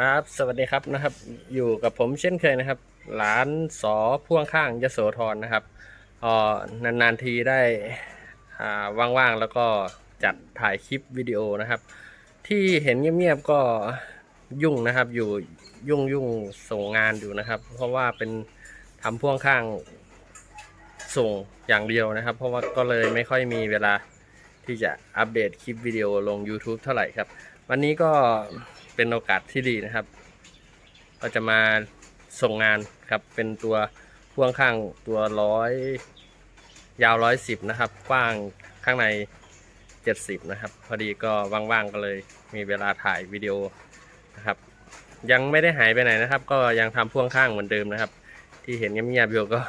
ครับ สวัสดีครับนะครับ อยู่กับผมเช่นเคยนะครับร้านสอพ่วงข้างยโสธรนะครับอ่อนานๆทีได้ว่างๆแล้วก็จัดถ่ายคลิปวิดีโอนะครับ ที่เห็นเงียบๆก็ยุ่งนะครับ อยู่ยุ่งยุ่งส่งงานอยู่นะครับ เพราะว่าเป็นทำพ่วงข้างส่งอย่างเดียวนะครับ เพราะว่าก็เลยไม่ค่อยมีเวลาที่จะอัปเดตคลิปวิดีโอลง YouTube เท่าไหร่ครับ วันนี้ก็ เป็นโอกาสที่ดีนะครับ ก็จะมาส่งงานครับ เป็นตัวพ่วงข้างตัวร้อยยาวร้อยสิบนะครับ กว้างข้างในเจ็ดสิบนะครับ พอดีก็ว่างๆก็เลยมีเวลาถ่ายวิดีโอนะครับ ยังไม่ได้หายไปไหนนะครับ ก็ยังทำพ่วงข้างเหมือนเดิมนะครับ ที่เห็นเงียบๆอยู่ก็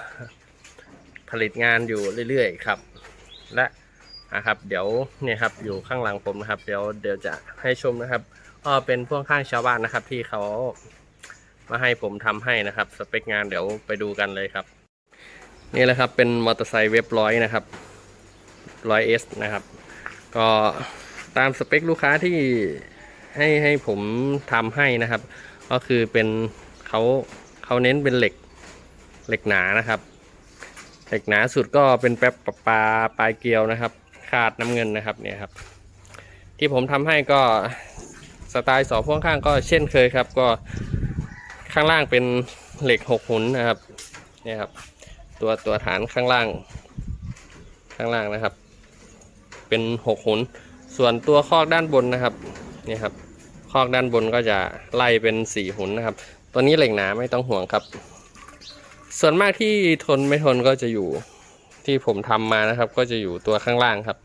ผลิตงานอยู่เรื่อยๆครับ และนะครับ เดี๋ยวเนี่ยครับอยู่ข้างหลังผมนะครับ เดี๋ยวเดี๋ยวจะให้ชมนะครับ ก็เป็นพ่วงข้างชาวบ้านนะครับ ที่เขามาให้ผมทำให้นะครับ สเปคงานเดี๋ยวไปดูกันเลยครับ นี่แหละครับเป็นมอเตอร์ไซค์เว็บร้อยนะครับร้อยเอสนะครับ ก็ตามสเปคลูกค้าที่ให้ให้ผมทำให้นะครับ ก็คือเป็นเขาเขาเน้นเป็นเหล็กเหล็กหนานะครับ เหล็กหนาสุดก็เป็นแป๊บปะปาปลายเกลียวนะครับ ขาดน้ำเงินนะครับเนี่ยครับ ที่ผมทำให้ก็ สไตล์สองพ่วงข้างก็เช่นเคยครับก็ข้างล่างเป็นเหล็กหกหุนนะครับเนี่ยครับ ตัวตัวฐานข้างล่าง ข้างล่างนะครับ เป็นหกหุน ส่วนตัวคอกด้านบนนะครับเนี่ยครับคอกด้านบนก็จะไล่เป็นสี่หุนนะครับ ตัวนี้เหล็กหนาไม่ต้องห่วงครับ ส่วนมากที่ทนไม่ทนก็จะอยู่ที่ผมทำมานะครับ ก็จะอยู่ตัวข้างล่างครับ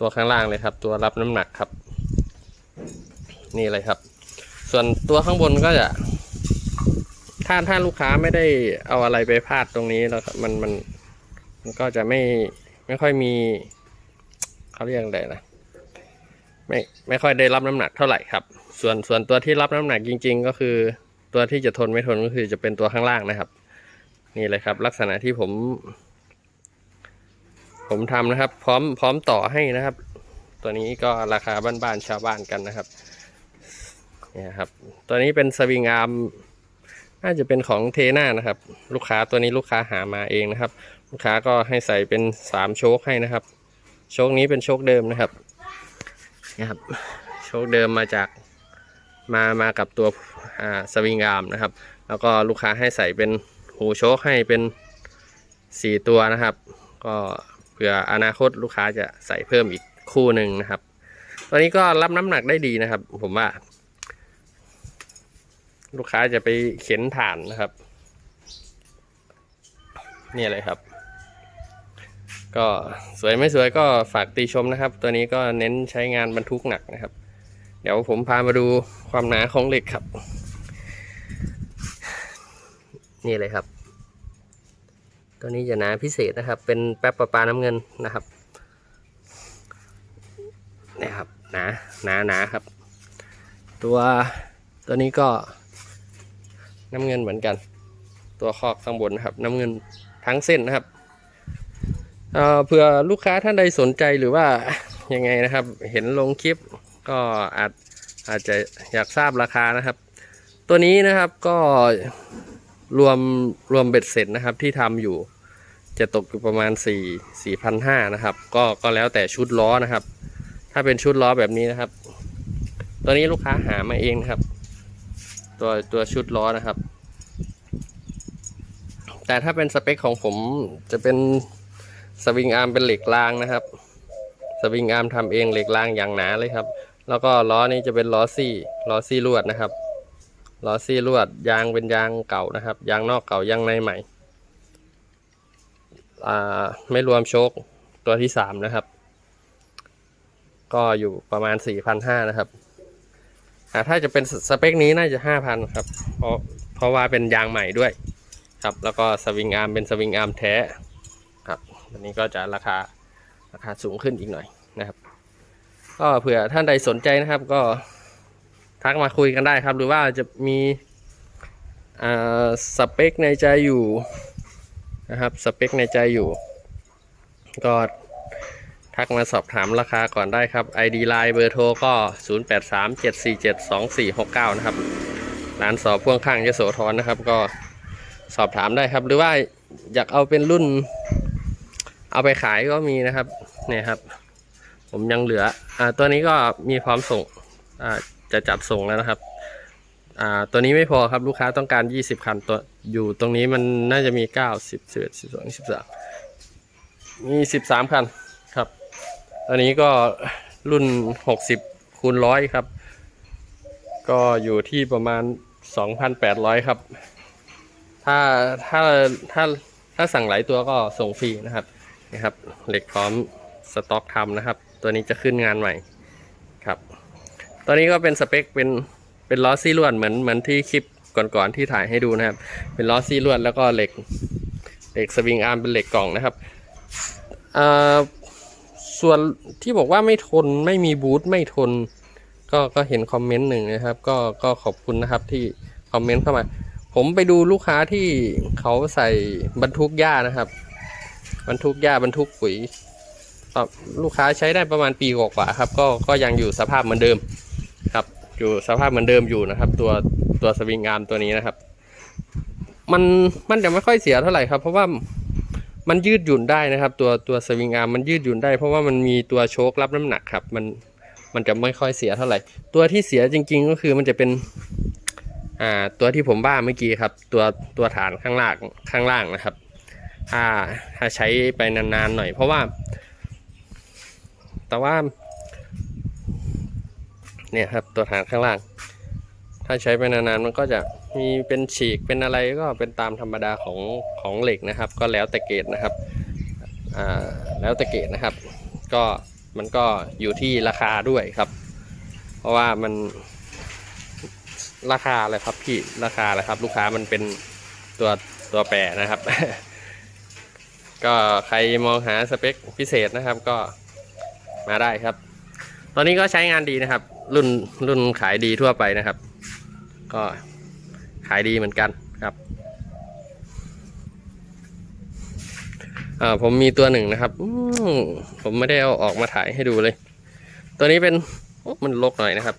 ตัวข้างล่างเลยครับ ตัวรับน้ำหนักครับ นี่เลยครับ ส่วนตัวข้างบนก็จะถ้าถ้าลูกค้าไม่ได้เอาอะไรไปพาดตรงนี้แล้วครับมันมันมันก็จะไม่ไม่ค่อยมีเขาเรียกอะไรนะไม่ไม่ค่อยได้รับน้ำหนักเท่าไหร่ครับ ส่วนส่วนตัวที่รับน้ำหนักจริง ๆ ก็คือตัวที่จะทนไม่ทนก็คือจะเป็นตัวข้างล่างนะครับ นี่เลยครับ ลักษณะที่ผม ผมทำนะครับ พร้อมพร้อมต่อให้นะครับ ตัวนี้ก็ราคาบ้านๆชาวบ้านกันนะครับ เนี่ยครับ ตัวนี้เป็นสวิงอาร์มน่าจะเป็นของเทน่านะครับ ลูกค้าตัวนี้ลูกค้าหามาเองนะครับ ลูกค้าก็ให้ใส่เป็นสามโชคให้นะครับ โชคนี้เป็นโชคเดิมนะครับนี่ครับ โชคเดิมมาจากมามากับตัวสวิงอาร์มนะครับ แล้วก็ลูกค้าให้ใส่เป็นหูโชคให้เป็นสี่ตัวนะครับ ก็เผื่ออนาคตลูกค้าจะใส่เพิ่มอีกคู่หนึ่งนะครับตัวนี้ก็รับน้ำหนักได้ดีนะครับ ผมว่า ลูกค้าจะไปเข็นถ่านนะครับ นี่เลยครับ ก็สวยไม่สวยก็ฝากตีชมนะครับ ตัวนี้ก็เน้นใช้งานบรรทุกหนักนะครับ เดี๋ยวผมพามาดูความหนาของเหล็กครับ นี่เลยครับ ตัวนี้จะหนาพิเศษนะครับ เป็นแป๊บประปาน้ำเงินนะครับนี่ครับหนาหนาหนาครับ ตัวตัวนี้ก็ น้ำเงินเหมือนกัน ตัวคอกข้างบนนะครับ น้ำเงินทั้งเส้นนะครับเเผื่อลูกค้าท่านใดสนใจหรือว่ายังไงนะครับ เห็นลงคลิปก็อาจอาจจะอยากทราบราคานะครับ ตัวนี้นะครับก็รวมรวมเบ็ดเสร็จนะครับที่ทำอยู่จะตกอยู่ประมาณ 4 4,500นะครับ ก็ก็แล้วแต่ชุดล้อนะครับ ถ้าเป็นชุดล้อแบบนี้นะครับ ตัวนี้ลูกค้าหามาเองนะครับ ตัวตัวชุดล้อนะครับ แต่ถ้าเป็นสเปคของผมจะเป็นสวิงอาร์มเป็นเหล็กรางนะครับ สวิงอาร์มทำเองเหล็กรางอย่างหนาเลยครับ แล้วก็ล้อนี้จะเป็นล้อซี่ล้อซี่ลวดนะครับล้อซี่ลวดยางเป็นยางเก่านะครับ ยางนอกเก่ายางในใหม่ไม่รวมโชคตัวที่สามนะครับ ก็อยู่ประมาณสี่พันห้านะครับ อ่าถ้าจะเป็นสเปคนี้น่าจะห้าพันครับ เพราะเพราะว่าเป็นยางใหม่ด้วยครับ แล้วก็สวิงอาร์มเป็นสวิงอาร์มแท้ครับอันนี้ก็จะราคาราคาสูงขึ้นอีกหน่อยนะครับ ก็เผื่อท่านใดสนใจนะครับก็ทักมาคุยกันได้ครับ หรือว่าจะมีอ่าสเปคในใจอยู่นะครับสเปคในใจอยู่ก็ ทักมาสอบถามราคาก่อนได้ครับ ID Line เบอร์โทรก็ 0837472469 นะครับร้านสอบพ่วงข้างยโสธรนะครับ ก็สอบถามได้ครับ หรือว่าอยากเอาเป็นรุ่น เอาไปขายก็มีนะครับเนี่ยครับ ผมยังเหลืออ่าตัวนี้ก็มีพร้อมส่งอ่าจะจัดส่งแล้วนะครับอ่าตัวนี้ไม่พอครับลูกค้าต้องการ 20 คันตัวอยู่ตรงนี้มันน่าจะมี 9 10 11 12 13มี 13 คัน ครับตัวนี้ก็รุ่น 60คูณร้อยครับ ก็อยู่ที่ประมาณ 2,800 ครับ ถ้าถ้าถ้าถ้าสั่งหลายตัวก็ส่งฟรีนะครับนะครับ เหล็กพร้อมสต็อกทำนะครับ ตัวนี้จะขึ้นงานใหม่ครับตัวนี้ก็เป็นสเปคเป็นเป็นล้อซี่ลวดเหมือนเหมือนที่คลิปก่อนๆที่ถ่ายให้ดูนะครับ เป็นล้อซี่ลวดแล้วก็เหล็กเหล็กสวิงอาร์มเป็นเหล็กกล่องนะครับอ่า ส่วนที่บอกว่าไม่ทนไม่มีบูทไม่ทน ก็ก็เห็นคอมเมนต์หนึ่งนะครับ ก็ก็ขอบคุณนะครับที่คอมเมนต์เข้ามา ผมไปดูลูกค้าที่เขาใส่บรรทุกหญ้านะครับ บรรทุกหญ้าบรรทุกปุ๋ยลูกค้าใช้ได้ประมาณปีกว่าครับ ก็ก็ยังอยู่สภาพเหมือนเดิมครับ อยู่สภาพเหมือนเดิมอยู่นะครับ ตัวตัวสวิงอาร์มตัวนี้นะครับ มันมันจะไม่ค่อยเสียเท่าไหร่ครับ เพราะว่า มันยืดหยุ่นได้นะครับ ตัวตัวสวิงอาร์มมันยืดหยุ่นได้ เพราะว่ามันมีตัวโชครับน้ำหนักครับมันมันจะไม่ค่อยเสียเท่าไหร่ ตัวที่เสียจริง ๆ ก็คือมันจะเป็นอ่าตัวที่ผมว่าเมื่อกี้ครับ ตัวตัวฐานข้างล่างข้างล่างนะครับถ้าถ้าใช้ไปนานๆหน่อย เพราะว่า แต่ว่า เนี่ยครับตัวฐานข้างล่าง ถ้าใช้ไปนานๆมันก็จะ มีเป็นฉีกเป็นอะไรก็เป็นตามธรรมดาของของเหล็กนะครับ ก็แล้วแต่เกรดนะครับอ่าแล้วแต่เกรดนะครับ ก็มันก็อยู่ที่ราคาด้วยครับ เพราะว่ามันราคาอะไรครับพี่ราคาอะไรครับ ลูกค้ามันเป็นตัวตัวแปรนะครับ ก็ใครมองหาสเปคพิเศษนะครับก็มาได้ครับ ตอนนี้ก็ใช้งานดีนะครับ รุ่นรุ่นขายดีทั่วไปนะครับ ก็ ขายดีเหมือนกันครับอ่าผมมีตัวหนึ่งนะครับผมไม่ได้เอาออกมาถ่ายให้ดูเลย ตัวนี้เป็นมันลกหน่อยนะครับ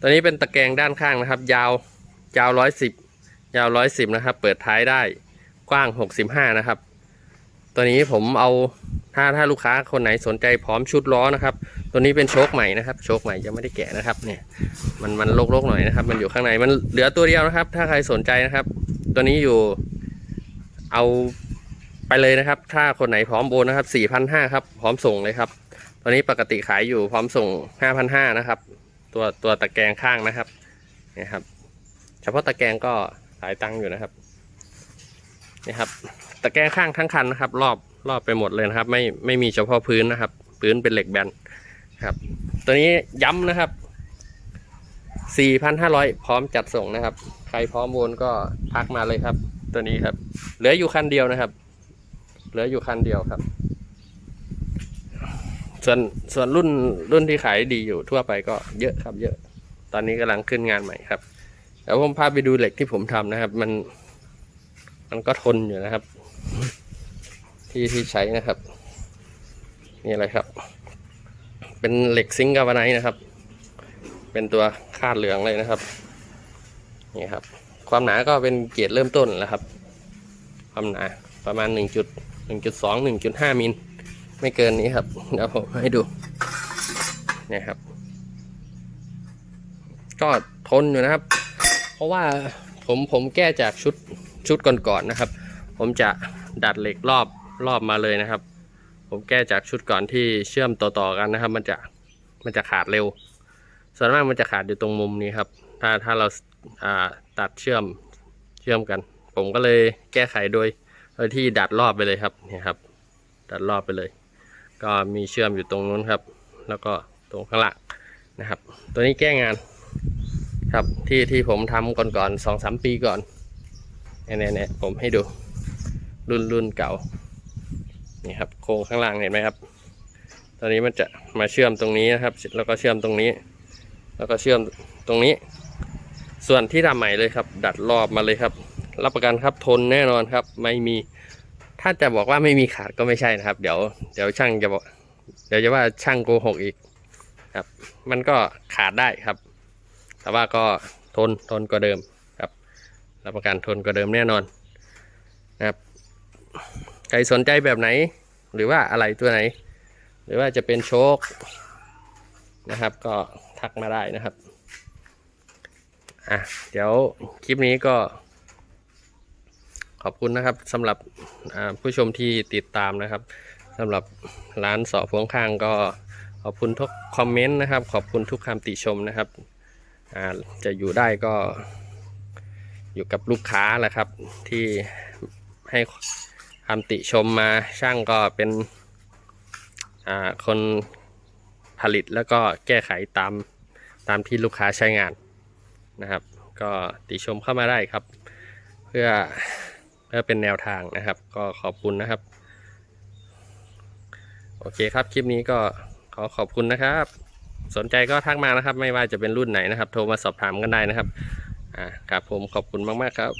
ตัวนี้เป็นตะแกรงด้านข้างนะครับ ยาวยาวร้อยสิบยาวร้อยสิบนะครับ เปิดท้ายได้กว้างหกสิบห้านะครับ ตัวนี้ผมเอาถ้าถ้าลูกค้าคนไหนสนใจพร้อมชุดล้อนะครับตัวนี้เป็นโชคใหม่นะครับ โชคใหม่ยังไม่ได้แกะนะครับ เนี่ย มันมันโลกๆหน่อยนะครับ มันอยู่ข้างในมันเหลือตัวเดียวนะครับ ถ้าใครสนใจนะครับ ตัวนี้อยู่ เอาไปเลยนะครับ ถ้าคนไหนพร้อมโอนนะครับสี่พันห้าครับ พร้อมส่งเลยครับตัวนี้ปกติขายอยู่พร้อมส่งห้าพันห้านะครับ ตัวตัวตะแกรงข้างนะครับนี่ครับ เฉพาะตะแกรงก็หลายตังค์อยู่นะครับนี่ครับ ตะแกรงข้างทั้งคันนะครับ รอบรอบไปหมดเลยนะครับ ไม่ไม่มีเฉพาะพื้นนะครับ พื้นเป็นเหล็กแบน ครับ ตัวนี้ย้ำนะครับ 4,500 พร้อมจัดส่งนะครับ ใครพร้อมโอนก็ทักมาเลยครับ ตัวนี้ครับ เหลืออยู่คันเดียวนะครับ เหลืออยู่คันเดียวครับ ส่วนส่วนรุ่นรุ่นที่ขายดีอยู่ทั่วไปก็เยอะครับ เยอะ ตอนนี้กำลังขึ้นงานใหม่ครับเดี๋ยวผมพาไปดูเหล็กที่ผมทำนะครับ มัน มันก็ทนอยู่นะครับ ที่ที่ใช้นะครับ นี่อะไรครับ เป็นเหล็กซิงค์กาบไนนะครับ เป็นตัวคาดเหลืองเลยนะครับ นี่ครับ ความหนาก็เป็นเกรดเริ่มต้นแล้วครับ ความหนาประมาณ1จุด1.2 1.5มิลไม่เกินนี้ครับเดี๋ยวผมให้ดูนี่ครับ ก็ทนอยู่นะครับ เพราะว่าผมผมแก้จากชุดชุดก่อนๆนะครับ ผมจะดัดเหล็กรอบรอบมาเลยนะครับ ผมแก้จากชุดก่อนที่เชื่อมต่อๆกันนะครับ มันจะมันจะขาดเร็ว ส่วนมากมันจะขาดอยู่ตรงมุมนี้ครับ ถ้าถ้าเราาตัดเชื่อมเชื่อมกัน ผมก็เลยแก้ไขโดยโดยที่ดัดรอบไปเลยครับนี่ครับ ดัดรอบไปเลย ก็มีเชื่อมอยู่ตรงนู้นครับ แล้วก็ตรงข้างหลังนะครับ ตัวนี้แก้งานครับที่ที่ผมทำก่อนก่อนสองสามปีก่อนเนี่ยเนี่ยเนี่ยผมให้ดูรุ่นรุ่นเก่า นี่ครับโครงข้างล่างเห็นไหมครับ ตอนนี้มันจะมาเชื่อมตรงนี้นะครับ แล้วก็เชื่อมตรงนี้ แล้วก็เชื่อมตรงนี้ ส่วนที่ทำใหม่เลยครับ ดัดรอบมาเลยครับ รับประกันครับทนแน่นอนครับ ไม่มีถ้าจะบอกว่าไม่มีขาดก็ไม่ใช่นะครับ เดี๋ยวเดี๋ยวช่างจะบอกเดี๋ยวจะว่าช่างโกหกอีกครับ มันก็ขาดได้ครับ แต่ว่าก็ทนทนกว่าเดิมครับรับประกันทนกว่าเดิมแน่นอนนะครับ ใครสนใจแบบไหน หรือว่าอะไรตัวไหน หรือว่าจะเป็นโชคนะครับ ก็ทักมาได้นะครับอะเดี๋ยวคลิปนี้ก็ ขอบคุณนะครับสำหรับผู้ชมที่ติดตามนะครับสำหรับร้านสอพวงข้างก็ขอบคุณทุกคอมเมนต์นะครับ ขอบคุณทุกคำติชมนะครับอ่าจะอยู่ได้ก็อยู่กับลูกค้าแหละครับที่ให้ คำติชมมาช่างก็เป็นคนผลิตแล้วก็แก้ไขตามตามที่ลูกค้าใช้งานนะครับ ก็ติชมเข้ามาได้ครับ เพื่อเพื่อเป็นแนวทางนะครับ ก็ขอบคุณนะครับ โอเคครับคลิปนี้ก็ขอขอบคุณนะครับ สนใจก็ทักมานะครับ ไม่ว่าจะเป็นรุ่นไหนนะครับ โทรมาสอบถามกันได้นะครับอ่าครับผมขอบคุณมาก ๆ ครับ